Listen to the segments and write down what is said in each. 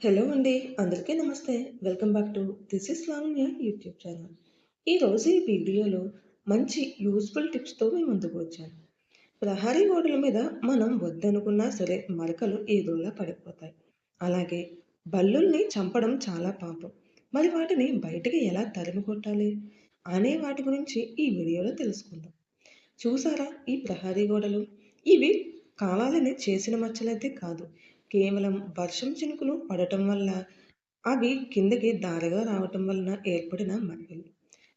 Hello అండి. అందరికీ నమస్తే. Welcome back to this is Lavanya YouTube channel. ఈరోజు ఈ వీడియోలో మంచి యూస్ఫుల్ టిప్స్‌తో మేము ముందుకు వచ్చాను. ప్రహరీ గోడల మీద మనం వద్దనుకున్నా సరే మరకలు ఏదోలా పడిపోతాయి. అలాగే బల్లుల్ని చంపడం చాలా పాపం. మరి వాటిని బయటకి ఎలా తరిమి కొట్టాలి? అనే వాటి గురించి ఈ వీడియోలో తెలుసుకుందాం. చూసారా ఈ ప్రహరీ గోడలు? ఇవి కావాలని చేసిన మచ్చలైతే కాదు. కేవలం వర్షం చినుకులు పడటం వల్ల అవి కిందకి దారగా రావటం వలన ఏర్పడిన మరకలు.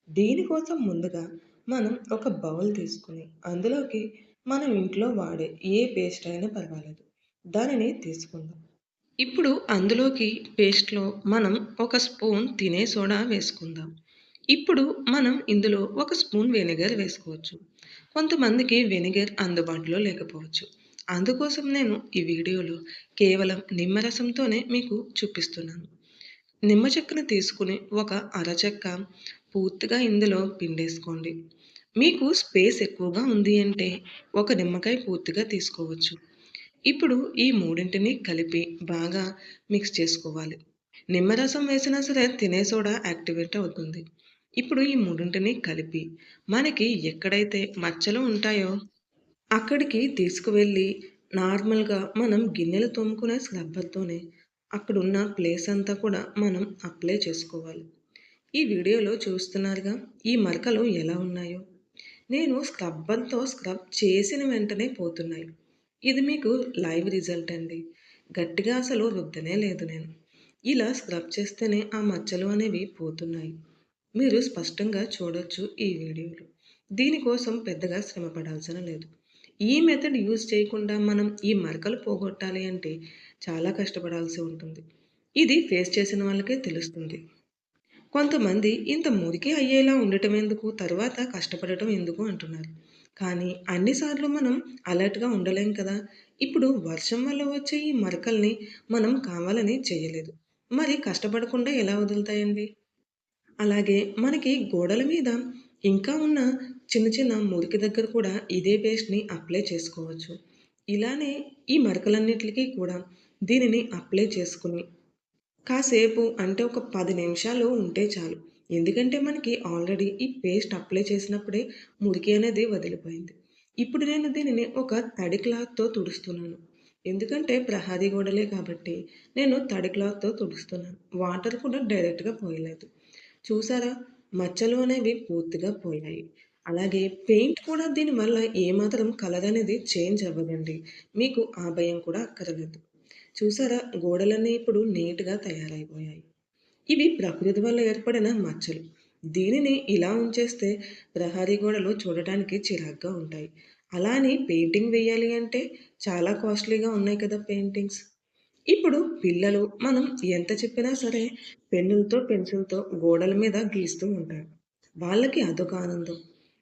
దీనికోసం ముందుగా మనం ఒక బౌల్ తీసుకొని అందులోకి మనం ఇంట్లో వాడే ఏ పేస్ట్ అయినా పర్వాలేదు. దానిని తీసుకుందాం. ఇప్పుడు అందులోకి పేస్ట్‌లో మనం ఒక స్పూన్ తినే సోడా వేసుకుందాం. ఇప్పుడు మనం ఇందులో ఒక స్పూన్ వెనిగర్ వేసుకోవచ్చు. కొంతమందికి వెనిగర్ అందుబాటులో లేకపోవచ్చు. అందుకోసం నేను ఈ వీడియోలో కేవలం నిమ్మరసంతోనే మీకు చూపిస్తున్నాను. నిమ్మ చెక్కను తీసుకుని ఒక అరచెక్క పూర్తిగా ఇందులో పిండేసుకోండి. మీకు స్పేస్ ఎక్కువగా ఉంది అంటే ఒక నిమ్మకాయ పూర్తిగా తీసుకోవచ్చు. ఇప్పుడు ఈ మూడింటిని కలిపి బాగా మిక్స్ చేసుకోవాలి. నిమ్మరసం వేసినా సరే తినే సోడా యాక్టివేట్ అవుతుంది. ఇప్పుడు ఈ మూడింటిని కలిపి మనకి ఎక్కడైతే మచ్చలు ఉంటాయో అక్కడికి తీసుకువెళ్ళి నార్మల్‌గా మనం గిన్నెలు తోముకునే స్క్రబ్బర్‌తోనే అక్కడున్న ప్లేస్ అంతా కూడా మనం అప్లై చేసుకోవాలి. ఈ వీడియోలో చూస్తున్నారుగా ఈ మరకలు ఎలా ఉన్నాయో. నేను స్క్రబ్బర్‌తో స్క్రబ్ చేసిన వెంటనే పోతున్నాయి. ఇది మీకు లైవ్ రిజల్ట్ అండి. గట్టిగా అసలు రుద్దనే లేదు నేను. ఇలా స్క్రబ్ చేస్తేనే ఆ మచ్చలు అనేవి పోతున్నాయి. మీరు స్పష్టంగా చూడొచ్చు ఈ వీడియోలో. దీనికోసం పెద్దగా శ్రమ పడాల్సిన లేదు. ఈ మెథడ్ యూజ్ చేయకుండా మనం ఈ మరకలు పోగొట్టాలి అంటే చాలా కష్టపడాల్సి ఉంటుంది. ఇది ఫేస్ చేసిన వాళ్ళకే తెలుస్తుంది. కొంతమంది ఇంత మురికి అయ్యేలా ఉండటం ఎందుకు? తర్వాత కష్టపడటం ఎందుకు అంటున్నారు. కానీ అన్ని సార్లు మనం అలర్ట్‌గా ఉండలేం కదా! ఇప్పుడు వర్షం వల్ల వచ్చే ఈ మరకల్ని మనం కావాలని చేయలేదు. మరి కష్టపడకుండా ఎలా వదులుతాయండి? అలాగే మనకి గోడల మీద ఇంకా ఉన్న చిన్న చిన్న మురికి దగ్గర కూడా ఇదే పేస్ట్‌ని అప్లై చేసుకోవచ్చు. ఇలానే ఈ మరకలన్నిటికీ కూడా దీనిని అప్లై చేసుకుని కాసేపు అంటే ఒక పది నిమిషాలు ఉంటే చాలు. ఎందుకంటే మనకి ఆల్రెడీ ఈ పేస్ట్ అప్లై చేసినప్పుడే మురికి అనేది వదిలిపోయింది. ఇప్పుడు నేను దీనిని ఒక తడి క్లాత్‌తో తుడుస్తున్నాను. ఎందుకంటే ప్రహరీ గోడలే కాబట్టి నేను తడి క్లాత్‌తో తుడుస్తున్నాను. వాటర్ కూడా డైరెక్ట్‌గా పోయలేదు. చూసారా? మచ్చలు అనేవి పూర్తిగా పోయాయి. అలాగే పెయింట్ కూడా దీనివల్ల ఏమాత్రం కలర్ అనేది చేంజ్ అవ్వదండి. మీకు ఆ భయం కూడా అక్కర్లేదు. చూసారా? గోడలన్నీ ఇప్పుడు నీట్‌గా తయారైపోయాయి. ఇవి ప్రకృతి వల్ల ఏర్పడిన మచ్చలు. దీనిని ఇలా ఉంచేస్తే ప్రహరీ గోడలు చూడటానికి చిరాగ్గా ఉంటాయి. అలా అని పెయింటింగ్ వేయాలి అంటే చాలా కాస్ట్‌లీగా ఉన్నాయి కదా పెయింటింగ్స్. ఇప్పుడు పిల్లలు మనం ఎంత చెప్పినా సరే పెన్నులతో, పెన్సిల్‌తో గోడల మీద గీస్తూ ఉంటారు. వాళ్ళకి అదొక ఆనందం.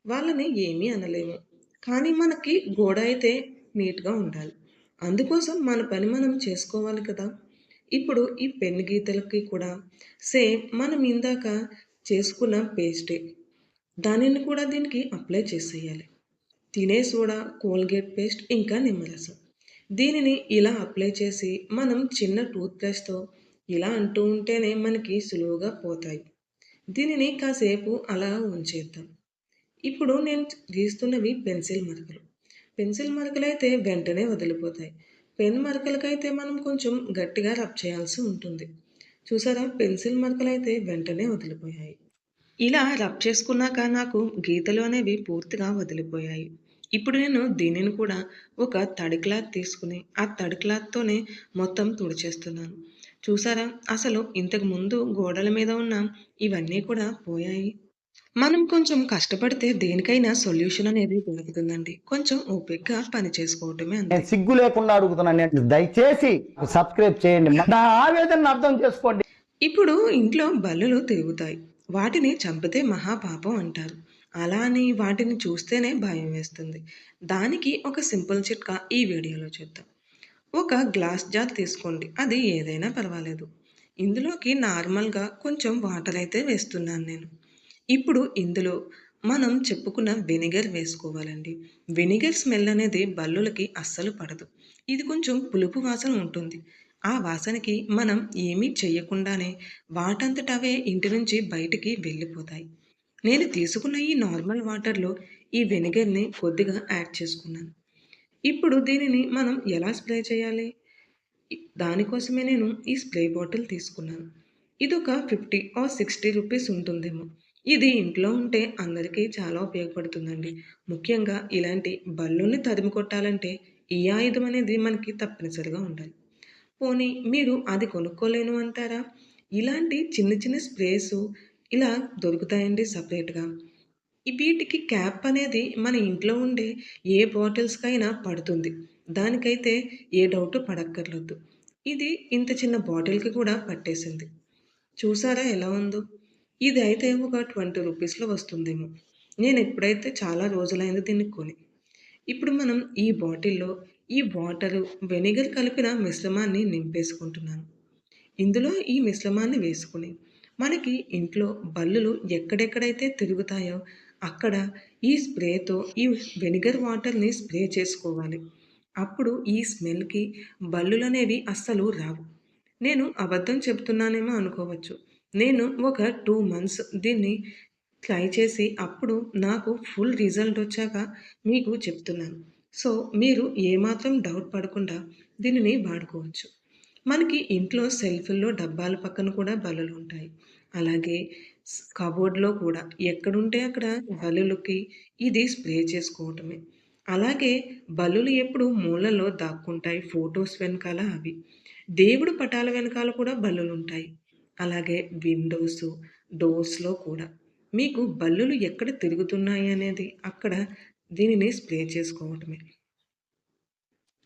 వాళ్ళని ఏమీ అనలేము. కానీ మనకి గోడ అయితే నీట్‌గా ఉండాలి. అందుకోసం మన పని మనం చేసుకోవాలి కదా! ఇప్పుడు ఈ పెన్ గీతలకి కూడా సేమ్ మనం ఇందాక చేసుకున్న పేస్టే. దానిని కూడా దీనికి అప్లై చేసేయాలి. తినే సోడా, కోల్గేట్ పేస్ట్ ఇంకా నిమ్మరసం. దీనిని ఇలా అప్లై చేసి మనం చిన్న టూత్ బ్రష్‌తో ఇలా అంటూ ఉంటేనే మనకి సులువుగా పోతాయి. దీనిని కాసేపు అలా ఉంచేద్దాం. ఇప్పుడు నేను గీస్తున్నవి పెన్సిల్ మరకలు. పెన్సిల్ మరకలు అయితే వెంటనే వదిలిపోతాయి. పెన్ మరకలకైతే మనం కొంచెం గట్టిగా రబ్ చేయాల్సి ఉంటుంది. చూసారా? పెన్సిల్ మరకలైతే వెంటనే వదిలిపోయాయి. ఇలా రబ్ చేసుకున్నాక నాకు గీతలు అనేవి పూర్తిగా వదిలిపోయాయి. ఇప్పుడు నేను దీనిని కూడా ఒక తడి క్లాత్ తీసుకుని ఆ తడి క్లాత్‌తోనే మొత్తం తుడిచేస్తున్నాను. చూసారా? అసలు ఇంతకు ముందు గోడల మీద ఉన్న ఇవన్నీ కూడా పోయాయి. మనం కొంచెం కష్టపడితే దేనికైనా సొల్యూషన్ అనేది దొరుకుతుందండి. కొంచెం ఓపికగా పని చేసుకోవటమే అంతే. నేను సిగ్గు లేకుండా అడుగుతున్నాను నేను దయచేసి సబ్స్క్రైబ్ చేయండి నా ఆవేదనను అర్థం చేసుకోండి ఇప్పుడు ఇంట్లో బల్లులు తిరుగుతాయి. వాటిని చంపితే మహాపాపం అంటారు. అలా అని వాటిని చూస్తేనే భయం వేస్తుంది. దానికి ఒక సింపుల్ చిట్కా ఈ వీడియోలో చూద్దాం. ఒక గ్లాస్ జార్ తీసుకోండి. అది ఏదైనా పర్వాలేదు. ఇందులోకి నార్మల్‌గా కొంచెం వాటర్ అయితే వేస్తున్నాను నేను. ఇప్పుడు ఇందులో మనం చెప్పుకున్న వెనిగర్ వేసుకోవాలండి. వెనిగర్ స్మెల్ అనేది బల్లులకి అస్సలు పడదు. ఇది కొంచెం పులుపు వాసన ఉంటుంది. ఆ వాసనకి మనం ఏమీ చేయకుండానే వాటంతట అవే ఇంటి నుంచి బయటికి వెళ్ళిపోతాయి నేను తీసుకున్న ఈ నార్మల్ వాటర్లో ఈ వెనిగర్ని కొద్దిగా యాడ్ చేసుకున్నాను ఇప్పుడు దీనిని మనం ఎలా స్ప్రే చేయాలి దానికోసమే నేను ఈ స్ప్రే బాటిల్ తీసుకున్నాను ఇది ఒక ఫిఫ్టీ ఆర్ సిక్స్టీ రూపీస్ ఉంటుందేమో ఇది ఇంట్లో ఉంటే అందరికీ చాలా ఉపయోగపడుతుందండి. ముఖ్యంగా ఇలాంటి బల్లుని తరిమి కొట్టాలంటే ఈ ఆయుధం అనేది మనకి తప్పనిసరిగా ఉండాలి. పోనీ మీరు అది కొనుక్కోలేను అంటారా ఇలాంటి చిన్న చిన్న స్ప్రేస్ ఇలా దొరుకుతాయండి సపరేట్గా. వీటికి క్యాప్ అనేది మన ఇంట్లో ఉండే ఏ బాటిల్స్కైనా పడుతుంది. దానికైతే ఏ డౌట్ పడక్కర్లేదు ఇది ఇంత చిన్న బాటిల్కి కూడా పట్టేసింది. చూసారా ఎలా ఉందో? ఇది అయితే ఒక ట్వంటీ రూపీస్లో వస్తుందేమో. నేను ఎప్పుడైతే చాలా రోజులైంది దీన్ని కొని ఇప్పుడు మనం ఈ బాటిల్లో ఈ వాటరు వెనిగర్ కలిపిన మిశ్రమాన్ని నింపేసుకుంటున్నాను. ఇందులో ఈ మిశ్రమాన్ని వేసుకుని మనకి ఇంట్లో బల్లులు ఎక్కడెక్కడైతే తిరుగుతాయో అక్కడ ఈ స్ప్రేతో ఈ వెనిగర్ వాటర్ని స్ప్రే చేసుకోవాలి. అప్పుడు ఈ స్మెల్కి బల్లులు అనేవి అస్సలు రావు. నేను అబద్ధం చెప్తున్నానేమో అనుకోవచ్చు. నేను ఒక టూ మంత్స్ దీన్ని ట్రై చేసి అప్పుడు నాకు ఫుల్ రిజల్ట్ వచ్చాక మీకు చెప్తున్నాను. సో మీరు ఏమాత్రం డౌట్ పడకుండా దీనిని వాడుకోవచ్చు. మనకి ఇంట్లో సెల్ఫ్ల్లో డబ్బాల పక్కన కూడా బలలు ఉంటాయి. అలాగే కబోర్డ్లో కూడా ఎక్కడుంటే అక్కడ బలులకి ఇది స్ప్రే చేసుకోవటమే. అలాగే బలులు ఎప్పుడు మూలలో దాక్కుంటాయి ఫొటోస్ వెనకాల అవి. దేవుడు పటాల వెనకాల కూడా బలులు ఉంటాయి. అలాగే విండోస్ డోర్స్లో కూడా. మీకు బల్లులు ఎక్కడ తిరుగుతున్నాయి అనేది అక్కడ దీనిని స్ప్రే చేసుకోవటమే.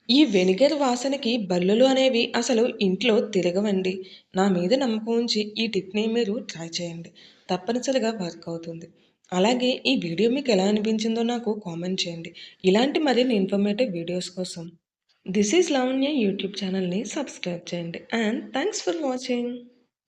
ఈ వెనిగర్ వాసనకి బల్లులు అనేవి అసలు ఇంట్లో తిరగవండి. నా మీద నమ్మకం ఉంచి ఈ టిప్ని మీరు ట్రై చేయండి. తప్పనిసరిగా వర్క్ అవుతుంది. అలాగే ఈ వీడియో మీకు ఎలా అనిపించిందో నాకు కామెంట్ చేయండి. ఇలాంటి మరిన్ని ఇన్ఫర్మేటివ్ వీడియోస్ కోసం దిస్ ఈజ్ లావణ్య యూట్యూబ్ ఛానల్ని సబ్స్క్రైబ్ చేయండి. And thanks for watching.